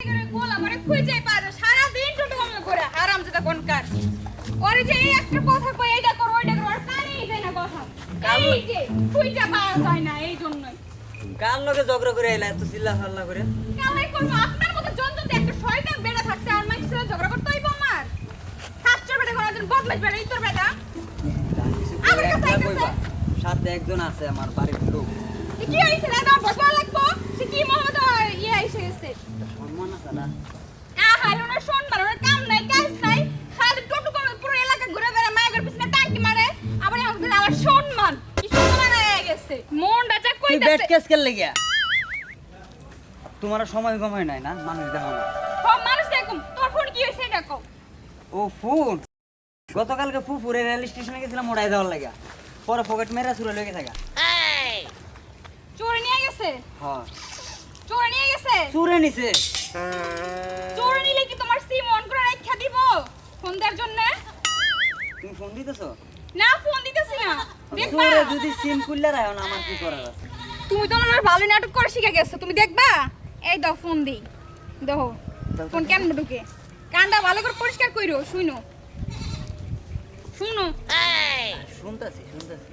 করে লগে ঝগড়া করে এলা এত চিল্লা ফাল্লা করে? কালাই করব আপনার মতো জন্তুতে একটা শয়তান বেড়া থাকতে আর মানুষের ঝগড়া করতে হইব আমার। শাস্ত্র বেড়া করার জন্য বদমাইশ বেড়া ইতর বেড়া আমার কাছে সাথে একজন আছে আমার বাড়ির লোক। কি হইছে না বসবা লাগবো। সে কি মোহাম্মদ? ইয়ে এসে গেছে। সম্মান আছে না আহার ওনার সম্মান ওনার কাম নাই কাজ নাই। খালি টোটো করে পুরো এলাকা ঘুরে বেড়ায় মায়ের পিছনে টাঙ্কি মারে। আবার এখন কিন্তু সম্মান। কি সম্মান হয়ে গেছে। মনটা যা তুই ব্যাট কেস খেললে গিয়া। তোমার সময় কময় নাই না? মানুষ দেখো না। ও মানুষ দেখুন তোর ফোন কি হইছে ও ফোন? গতকালকে ফুফুরে রেল স্টেশনে গেছিলাম ওড়াই দেওয়ার লাগা। পরে পকেট মেরা সুরে লেগে থাকা গেছে? হ্যাঁ। চোরে নিয়ে গেছে? চুরে নিছে। চোরে নিলে কি তোমার সিম অন করে রাখা দিব ফোন দেওয়ার জন্য? তুমি ফোন দিতেছো? না ফোন দিতেছি না। দেখবা। যদি সিম খুললে রাখো না আমার কি করার আছে? তুমি তো আমার ভালো নাটক করে শিখে গেছো। তুমি দেখবা? এই দাও ফোন দিই। দেখো ফোন কেন ঢুকে? কানটা ভালো করে পরিষ্কার কইরো শুনো শুনো শুনতেছি শুনতেছি।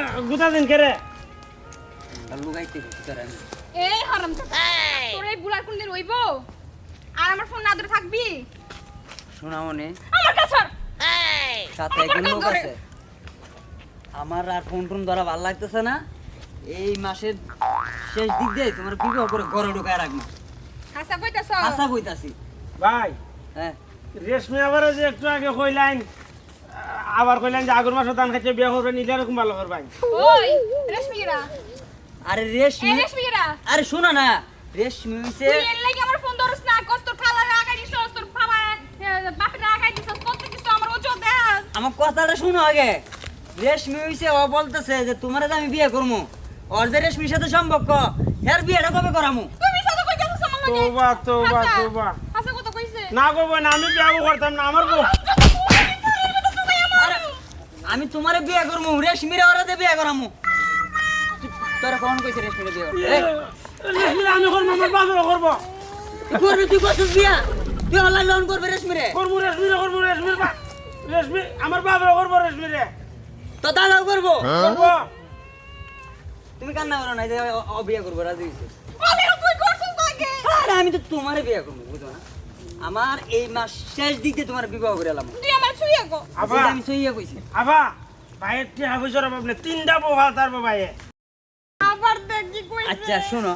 গুতা গুতা দিন কেরে? আমি এই হারাম তোর এই বুলার কোন দিন রইব? আর আমার ফোন না ধরে থাকবি? শোনা মনে আমার কাছে আর। সাথে একজন লোক আছে আমার আর ফোন টোন ধরা ভালো লাগতেছে না। এই মাসের শেষ দিক দিয়ে তোমার বিবাহ করে ঘরে ঢুকায় রাখব। হাসা কইতাছ? আশা কইতাছি। ভাই হ্যাঁ। রেশমি আবার যে একটু আগে কইলাইন আবার কইলেন যে আগের মাসে ধান খাইছে বিয়া করবে নিলে এরকম ভালো করবেন ওই রেশমিরা। আরে রেশমি। রেশমিরা। আরে শোনো না রেশমি হইছে তুই এর লাগি আমার ফোন ধরছ না কত খালা রাগাই দিছ তোর বাবা বাপের রাগাই দিছ কত কিছু আমার ওজো দেখ আমার কথাটা শুনো আগে। রেশমি হইছে ও বলতেছে যে তোমার আমি বিয়ে করব ওর যে রেশমির সাথে সম্পর্ক এর বিয়েটা কবে করামু? তুমি সাথে কই গেছস আমার লাগে। তোবা তোবা তোবা। হাসা কত কইছে। না করব না আমি বিয়া করতাম না আমার আরে আমি তোমারে বিয়ে করব রেশমিরে ওরাতে বিয়ে করামু। তোরা কখন কইছে রেশমিরে বিয়ে এই, আমি করব আমার বাপেরও করব। তুই করবি তুই করছিস বিয়া? তুই অনলাইন লোন করবি রেশমিরে? করব রেশমিরে করব রেশমির বা রেশমি আমার বাপেরও করব রেশমিরে। তো দাদাও করব? করব। তুমি কান্না করো না এই যে বিয়ে করব রাজি হইছে আমি তুই করছস লাগে আরে আমি তো তোমারে বিয়ে করব বুঝো না। আমার এই মাস শেষ দিক দিয়ে তোমার বিবাহ করে এলাম। তুই আমার ছুঁয়ে গো আবা আমি সইয়া কইছি। আবা ভাইয়ের টিয়া পয়সার অভাব তিনটা বউ হাত ভাইয়ে আবার দেখ কইছে। আচ্ছা শোনো।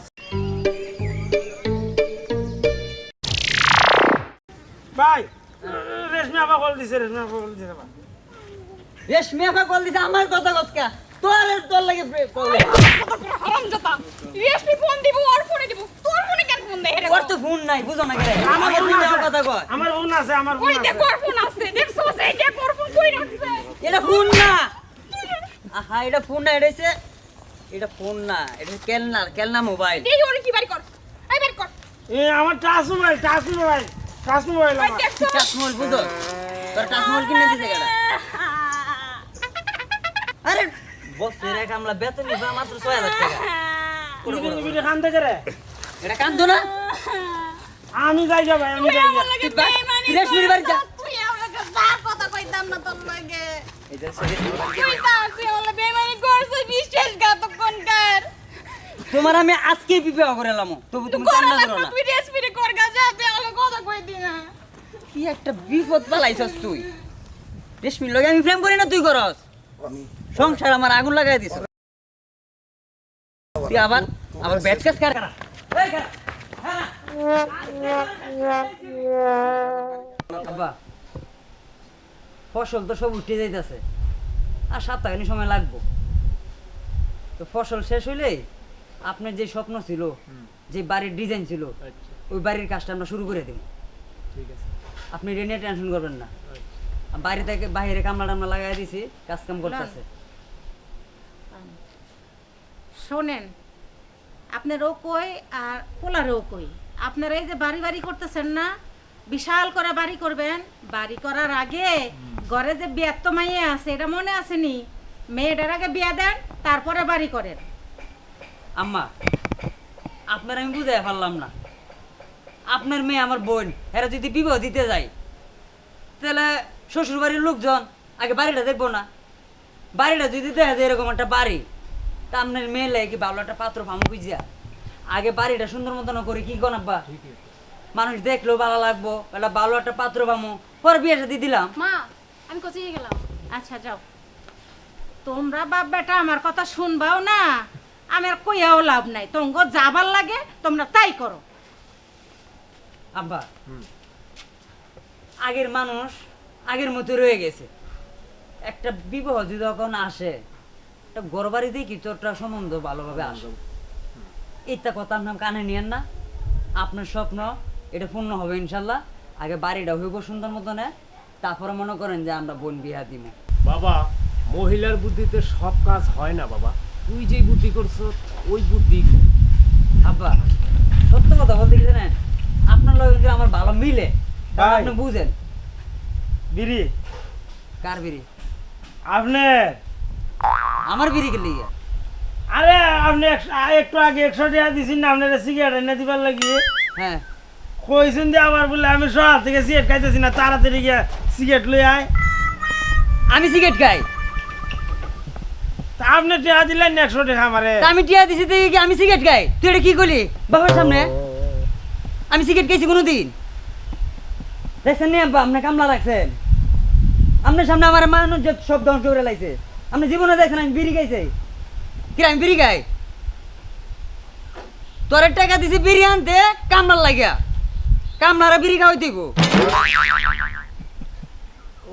ভাই রেশমি আবা কল দিছে রেশমি আবা কল দিছে বা রেশমি আপা কল দিছে আমার কথা কসকা তোর তোর লাগে প্রে- কল হারাম জতা। রেশমি ফোন দিব ওর ফোনে দিব। তোর ফোনে কেন ফোন দেয়? ওর তো ফোন নাই বুঝো না কেন। আমার আমাকে ফোন আছে। কথা কয়। আমার বোন আছে আমার বোন আছে দেখ ওর ফোন আছে দেখ। কই রাখছে? এটা ফোন না। আহা এটা ফোন না এটা ফোন না এটা কেলনা কেলনা মোবাইল। দেখি ওরে কি বাড়ি কর এই বাড়ি কর। এ আমার touch mobile touch mobile touch mobile ওই আমার। দেখছস টাচ মোবাইল বুঝো? তোর টাচ মোবাইল কিনে দিছে কেডা? আরে বেতন নিবা মাত্র টাকা। খান থেকে রে এটা কান্দো না। আমি যাই যা ভাই আমি যাই যা তুই রেশমির বাড়ি যা। করছিস। তুই আমার লাগে যা কথা না তোর লাগে এটা তুই কোনকার? তোমার আমি আজকে বিবাহ করে এলাম তবু তুমি কান্না করো না। তুই রেশমিরে কর গা তুই আমার কথা কই দি না। কি একটা বিপদ পালাইছস তুই? রেশমির লগে আমি প্রেম করি না তুই করস। সংসার আমার আগুন লাগাই দিছ। তুই আবার আবার ব্যাট কাজ কার? এই কার, হ্যাঁ। আব্বা। ফসল তো সব উঠে যাইতেছে। আর সপ্তাহখানি সময় লাগবো। তো ফসল শেষ হইলে আপনার যে স্বপ্ন ছিল যে বাড়ির ডিজাইন ছিল ওই বাড়ির কাজটা আমরা শুরু করে দেব। আপনি এটা নিয়ে টেনশন করবেন না। বাইরে থেকে বাইরে কামলা টামলা লাগাই দিছি কাজ কাম করতেছে। শোনেন আপনারও কই আর পোলারও কই? আপনারা এই যে বাড়ি বাড়ি করতেছেন না বিশাল করে বাড়ি করবেন। বাড়ি করার আগে ঘরে যে বিয়ার তো মাইয়ে আছে এটা মনে আসেনি মেয়েটার আগে বিয়া দেন তারপরে বাড়ি করেন। আম্মা আপনার আমি বুঝাই পারলাম না। আপনার মেয়ে আমার বোন এরা যদি বিবাহ দিতে যায় তাহলে শ্বশুর বাড়ির লোকজন আগে বাড়িটা দেখব না। বাড়িটা যদি দেখা যায় এরকম একটা বাড়ি তা আপনার মেয়ে লাগে কি ভালো একটা পাত্র ফামু বুঝিয়া? আগে বাড়িটা সুন্দর মতন করে কি গনাব্বা মানুষ দেখলেও ভালো লাগবো একটা ভালো একটা পাত্র পামু। পরে বিয়ে সাথে দিলাম। মা আমি কোচিয়ে গেলাম? আচ্ছা যাও। তোমরা বাপ বেটা আমার কথা শুনবাও না। আমার কইয়াও লাভ নাই। তোমাকে যাবার লাগে তোমরা তাই করো। আব্বা আগের মানুষ আগের মতো রয়ে গেছে। একটা বিবাহ যদি যখন আসে একটা ঘর বাড়িতেই কি তোরটা সম্বন্ধ ভালোভাবে আসে? এইটা কথা আপনার কানে নিয়েন না। আপনার স্বপ্ন এটা পূর্ণ হবে ইনশাল্লাহ। আগে বাড়িটা হইব সুন্দর মতনে তারপরে মনে করেন যে আমরা বোন বিয়া দিব বাবা মহিলার বুদ্ধিতে সব কাজ হয় না বাবা। তুই যেই বুদ্ধি করছ ওই বুদ্ধি। আব্বা সত্য কথা বলতে কি জানেন? আপনার লোক কিন্তু আমার ভালো মিলে? আপনি বুঝেন। বিড়ি। কার বিড়ি? আপনি। আমার বিড়ি কে লিগে আরে আপনি একশো- আ- একটু আগে একশো টাকা দিছেন না আপনার সিগারেট এনে দিবার লাগিয়ে হ্যাঁ। কইছেন যে আবার বলে আমি শহর থেকে সিগারেট খাইতেছি না তাড়াতাড়ি গিয়ে সিগারেট লই আয়। আমি সিগারেট খাই। তা আপনি টাকা দিলেন একশো টাকা আমারে। তা আমি টিয়া দিছি তুই কি আমি সিগারেট খাই? তুই এটা কি করলি? বাবার সামনে? আমি সিগারেট খাইছি কোনোদিন? দেখছেন নি আব্বা আপনি কামলা রাখছেন। আপনার সামনে আমার মানুষ যে সব ধ্বংস করে লাইছে। আপনি জীবনে দেখছেন আমি বিড়ি খাইছে। কি আমি বিড়ি খাই? তোর টাকা দিছি বিড়ি আনতে কামলার লাগিয়া। কামলারা বিড়ি খাওয়াই দিব।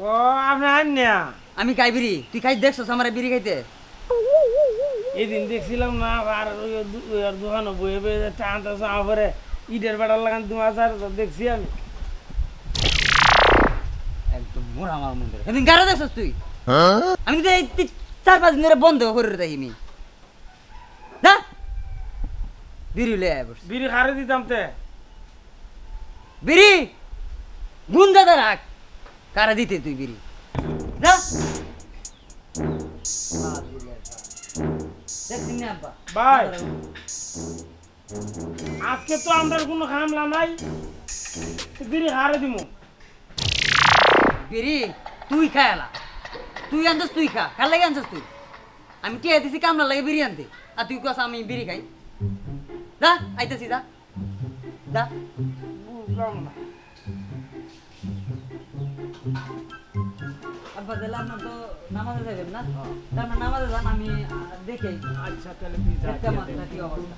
ও আপনি আন না। আমি খাই বিড়ি। তুই খাই দেখছস আমার বিড়ি খাইতে? এদিন দেখছিলাম না আর ওই দু- দোকানে বয়ে বয়ে টানতেছে আমারে ইটের বেড়ার লাগান দু হাজার দেখছি আমি। একদম মোরা আমার মন ধরে এদিন গাড়া দেখছস তুই? আমি তো এই চার পাঁচ দিন ধরে বন্ধ করে রাখি না বিড়ি লে বিড়ি খারে দিতাম তে। বিড়ি? গুঞ্জাদা রাখ। কারা দিতে তুই বিড়ি? যা ভাই। আজকে তো আমরা কোনো খামলা নাই। বিড়ি খারে দিমু। বিড়ি? তুই খায়ালা তুই আনছিস তুই খা। খার লাগে আনছিস তুই? আমি টিয়া দিছি কামলা লাগে বিড়ি আনতে। আর তুই কাছ আমি বিড়ি খাই। যা আইতেছি যা। যা। বুঝলাম না। আব্বা তাহলে আপনার তো নামাজে যাবেন না? তা আপনার নামাজে যান আমি আহ, আচ্ছা তাহলে তুই যা কি অবস্থা?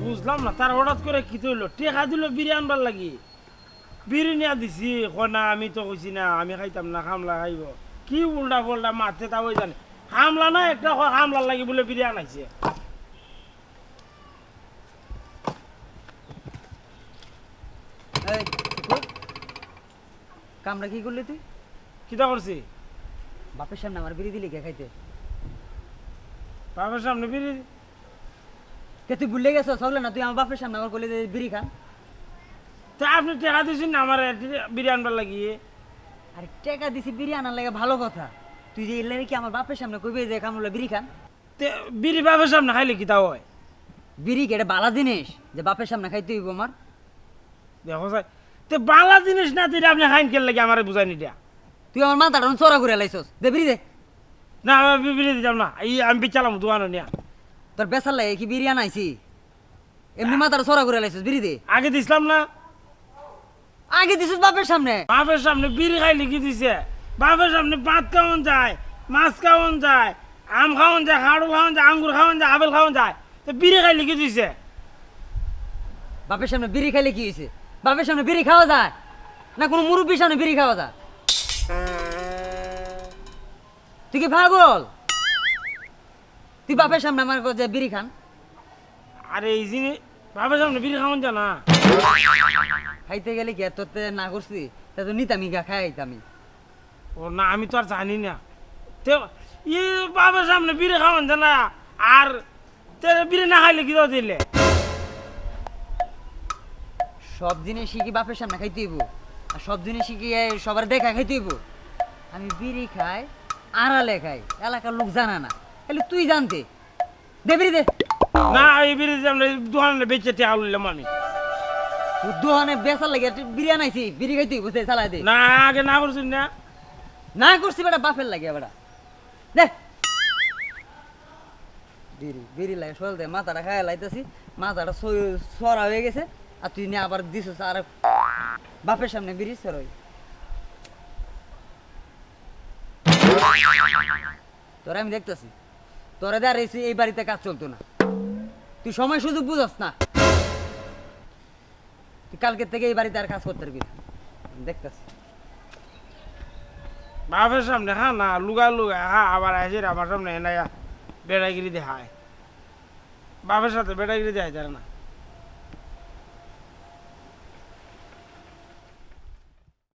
বুঝলাম না তার হঠাৎ করে কি তৈলো টেকা দিল বিড়ি আনবার লাগি। বিড়ি নিয়ে দিছি কয় না আমি তো কইছি না আমি খাইতাম না খামলা খাইব। কি উল্টা ফল্টা মারতে তা ওই জানে। খামলা না একটা খামলার লাগি বলে বিড়ি আনাইছে। কামরা কি করলি তুই? কিতা করছি? বাপের সামনে আমার বিড়ি দিলি কে খাইতে? বাবার সামনে বিড়ি? কে তুই ভুলে গেছ সগলে না তুই আমার বাপের সামনে আমার কলে বিড়ি খান তা আপনি টেকা দিয়েছেন না আমার বিড়ি আনবার লাগিয়ে আরে টাকা দিছি বিড়ি আনার লাগে ভালো কথা। তুই যে এলে কি আমার বাপের সামনে কইবে যে কামলা বিড়ি খান? তে বিড়ি বাবার সামনে খাইলে কিতা হয়? বিড়ি কি এটা বালা জিনিস যে বাপের সামনে খাইতে হইব আমার? দেখো স্যার তে বাংলা জিনিস না তুই আপনি খাইন খেল লাগে আমার বুঝাই নিটা তুই আমার মাথাটা চড়া করে লাইছস। দে বিড়ি দে। না বিড়ি দিতাম না এই আমি বিচালাম দোকানে নিয়া। তোর বেসার লাগে কি বিড়ি আনাইছি? এমনি মাথাটা চড়া করে লাইছস বিড়ি দে। আগে দিছিলাম না আগে দিছিস বাপের সামনে। বাপের সামনে বিড়ি খাই লিখি দিছে? বাপের সামনে ভাত খাওয়ান যায় মাছ খাওয়ান যায় আম খাওয়ান যায় খাড়ু খাওয়ান যায় আঙ্গুর খাওয়ান যায় আপেল খাওয়ান যায়। তো বিড়ি খাই লিখি দিছে? বাপের সামনে বিড়ি খাইলে কি হয়েছে বাপের সামনে বিড়ি খাওয়া যায়? না কোনো মুরব্বীর সামনে বিড়ি খাওয়া যায়? তুই কি পাগল? তুই বাপের সামনে আমার যে বিড়ি খান। আরে এই জিনিস বাপের সামনে বিড়ি খাওয়ান যায় না। খাইতে গেলে কি তোর তে না করছি? তা তো নিতামি গা খাই আমি ও না আমি তো আর জানি না। তে ই বাবার সামনে বিড়ি খাওয়ান না আর তেরে বিড়ি না খাইলে কি দিলে? সব জিনিসই কি বাপের সামনে খাইতে হইব? আর সব জিনিসই কি সবার দেখা খাইতে হইব? আমি বিড়ি খাই আড়ালে খাই এলাকার লোক জানা না। তাহলে তুই জানতে। দে বিড়ি দে। না এই বিড়ি দোকানে বেচে টিয়া আমি। দোকানে বেচার লাগে বিড়ি আনাইছি বিড়ি খাইতে চালাই দে। না আগে না করছিস না। না করছি বেটা বাপের লাগে বেটা। দে। বিড়ি বিড়ি লাগে সল দে মাথাটা খায় লাইতেছি মাথাটা সরা হয়ে গেছে আর তুই নিয়ে আবার দিছিস আর বাপের সামনে বিড়ি সরই তোরা আমি দেখতেছি। তোরা দেখ এই বাড়িতে কাজ চলতো না। তুই সময় সুযোগ বুঝাস না। তুই কালকের থেকে এই বাড়িতে আর কাজ করতে পারবি দেখতেছি। বাপের সামনে হ্যাঁ না লুগা লুগা হ্যাঁ আবার আসে আমার সামনে এনায়া বেড়াগিরি দেখায়। বাপের সাথে বেড়াগিরি দেখায় তারা না।